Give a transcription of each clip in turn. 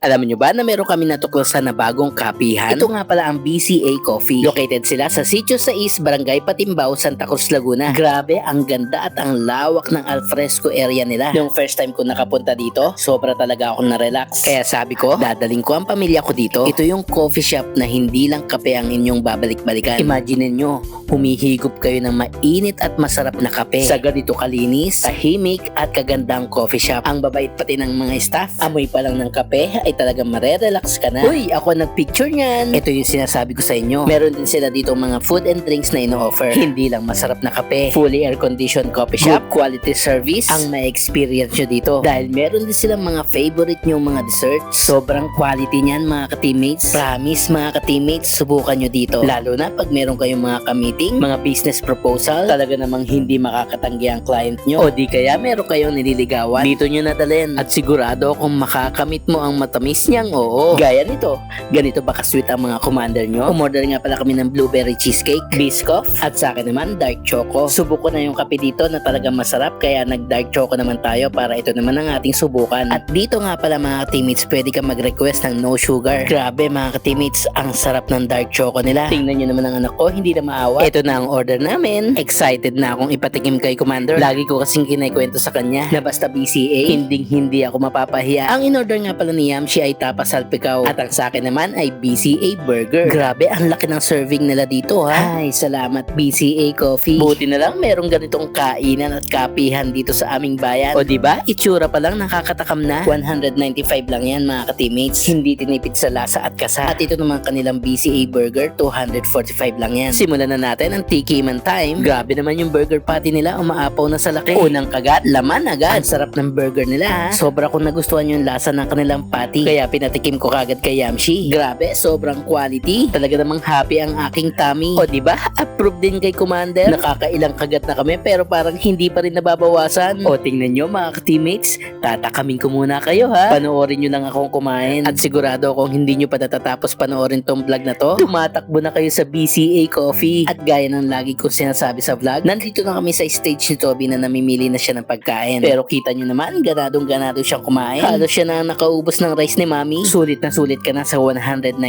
Alam niyo ba na meron kami natuklasan na bagong kapihan? Ito nga pala ang BCA Coffee. Located sila sa Sitio 6, Barangay Patimbao, Santa Cruz, Laguna. Grabe, ang ganda at ang lawak ng alfresco area nila. Yung first time ko nakapunta dito, sobra talaga ako na-relax. Kaya sabi ko, dadaling ko ang pamilya ko dito. Ito yung coffee shop na hindi lang kape ang inyong babalik-balikan. Imagine nyo, humihigop kayo ng mainit at masarap na kape. Sa ganito kalinis, tahimik at kagandang coffee shop. Ang babait pati ng mga staff. Amoy pa lang ng kape ay talagang marerelax ka na. Uy, ako nagpicture niyan. Ito yung sinasabi ko sa inyo. Meron din sila dito mga food and drinks na ino-offer. Hindi lang masarap na kape. Fully air-conditioned coffee shop. Good quality service ang may experience nyo dito. Dahil meron din silang mga favorite nyo mga desserts. Sobrang quality niyan mga ka-teammates. Promise mga ka-teammates, subukan nyo dito. Lalo na pag meron kayong mga ka-meeting, mga business proposal, talaga namang hindi makakatanggi ang client nyo. O di kaya meron kayong nililigawan. Dito nyo nadalhin. At sigurado kung makakamit mo ang matamis niyang oo. Gaya nito, ganito ba ka-sweet ang mga commander nyo? Umorder nga pala kami ng blueberry cheesecake, biscoff, at sa akin naman dark choco. Subuko na yung kape dito na talagang masarap kaya nag-dark choco naman tayo para ito naman ang ating subukan. At dito nga pala mga teammates, pwede ka mag-request ng no sugar. Grabe mga teammates, ang sarap ng dark choco nila. Tingnan nyo naman ang anak ko, hindi na maawa. Ito na ang order namin. Excited na akong ipatikim kay Commander. Lagi ko kasing kinikwento sa kanya na basta BCA, hindi hindi ako mapapahiya. Ang in-order nga pala ni Yamshi ay tapas salpikaw at ang sa akin naman ay BCA burger. Grabe, ang laki ng serving nila dito ha. Ay, salamat BCA Coffee. Buti na lang merong ganitong kainan at kapihan dito sa aming bayan. O di ba? Itsura pa lang nakakatakam na. 195 lang yan mga ka-teammates. Hindi tinipid sa lasa at kasa. At ito naman kanilang BCA burger, 245 lang yan. Simulan na natin ang tiki man time. Grabe naman yung burger patty nila, umaapaw na sa laki. Unang kagat, laman agad. Ang sarap ng burger nila ha. Sobra kong nagustuhan yung lasa ng kanilang patty. Kaya pinatikim ko kagad kay Yamshi. Grabe, sobrang quality. Talaga namang happy ang aking tummy. O di ba? Approve din kay Commander. Nakakailang kagat na kami pero parang hindi pa rin nababawasan. O tingnan nyo mga teammates, tatakamin ko muna kayo ha. Panoorin nyo lang akong kumain. At sigurado kung hindi nyo pa natatapos panoorin tong vlog na to, tumatakbo na kayo sa BCA Coffee. At gaya ng lagi ko sinasabi sa vlog, nandito na kami sa stage ni Toby na namimili na siya ng pagkain. Pero kita nyo naman, ganadong ganado siyang kumain. Halos siya na nakaubos ng rice ni Mami. Sulit na sulit ka na sa 195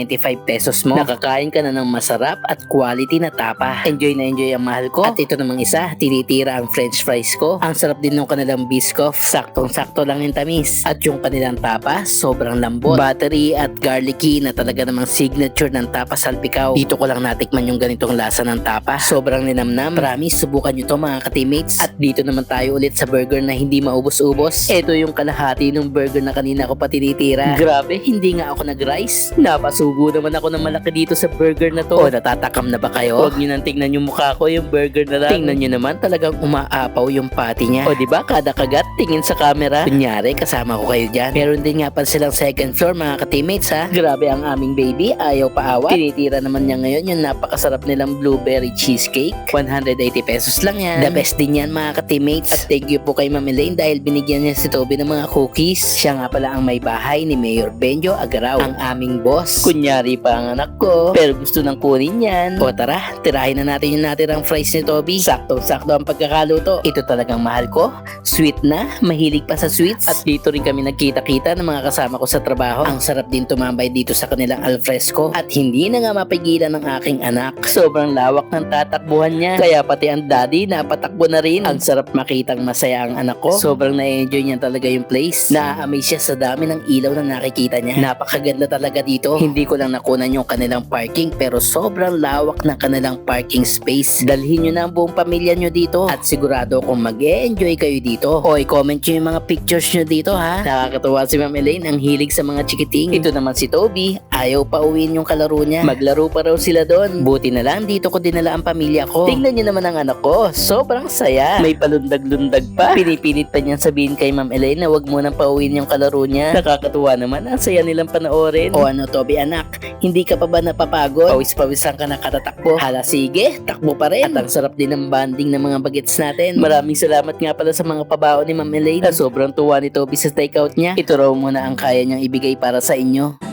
pesos mo. Nakakain ka na ng masarap at quality na tapa. Enjoy na enjoy ang mahal ko. At ito namang isa, tinitira ang french fries ko. Ang sarap din ng kanilang biscoff. Saktong-sakto lang yung tamis. At yung kanilang tapa, sobrang lambot. Battery at garlicky na talaga namang signature ng tapa salpikaw. Dito ko lang natikman yung ganitong lasa ng tapa. Sobrang linamnam. Promise, subukan nyo to mga ka-teammates. At dito naman tayo ulit sa burger na hindi maubos-ubos. Ito yung kalahati ng burger na kanina ko pa tinitira. Grabe, hindi nga ako nag-rice. Napasubo naman ako ng malaki dito sa burger na to. O, natatakam na ba kayo? Huwag nyo nang tingnan yung mukha ko, yung burger na lang. Tingnan nyo naman, talagang umaapaw yung patty niya. O, di ba kada kagat, tingin sa camera. Kunyari, kasama ko kayo dyan. Meron din nga pa silang second floor, mga ka-teammates ha. Grabe ang aming baby, ayaw paawat. Tinitira naman niya ngayon yung napakasarap nilang blueberry cheesecake. 180 pesos lang yan. The best din yan mga ka-teammates. At thank you po kay Ma'am Elaine dahil binigyan niya si Toby ng mga cookies. Siya nga pala ang may bahay ni Mayor Benjo Agaraw, ang aming boss. Kunyari pa ang anak ko, pero gusto nang kunin yan. O tara, tirahin na natin yung natirang fries ni Toby. Saktong-sakto ang pagkakaluto. Ito talagang mahal ko. Sweet na, mahilig pa sa sweets. At dito rin kami nagkita-kita ng mga kasama ko sa trabaho. Ang sarap din tumambay dito sa kanilang alfresco. At hindi na nga mapigilan ng aking anak. Sobrang lawak ng tatakbuhan niya. Kaya pati ang daddy napatakbo na rin. Ang sarap makitang masaya ang anak ko. Sobrang na-enjoy niya talaga yung place. Na-amaze siya sa dami ng ilaw na nakikita niya. Napakaganda talaga dito. Hindi ko lang nakunan yung kanilang parking pero sobrang lawak ng kanilang parking space. Dalhin nyo na ang buong pamilya nyo dito at sigurado kung mag enjoy kayo dito. O i-comment nyo yung mga pictures nyo dito ha. Nakakatuwa si Ma'am Elaine ang hilig sa mga chikiting. Ito naman si Toby, ayaw pa uwiin yung kalaro niya. Maglaro pa raw sila doon. Buti na lang dito ko dinala ang pamilya ko. Tingnan nyo naman ang anak ko, sobrang saya. May palundag-lundag pa. Pinipilit pa niyang sabihin kay Ma'am Elaine na wag mo nang pauwiin yung kalaro niya. Nakakatuwa naman, ang saya nilang panoorin. O ano Toby anak, hindi ka pa ba napapagod? Pawis-pawisan ka na katatakbo. Hala sige, takbo pa rin. At ang sarap din ng banding ng mga bagets natin. Maraming salamat nga pala sa mga pabao ni Ma'am Elaine. Sobrang tuwa ni Toby sa takeout niya. Ito raw muna ang kaya niyang ibigay para sa inyo.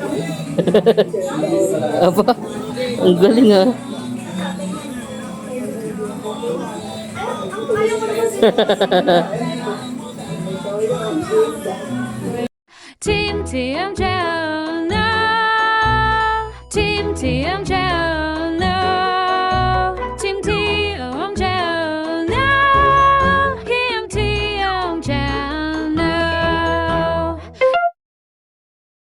Apa? Ang galing ah. Team TMJ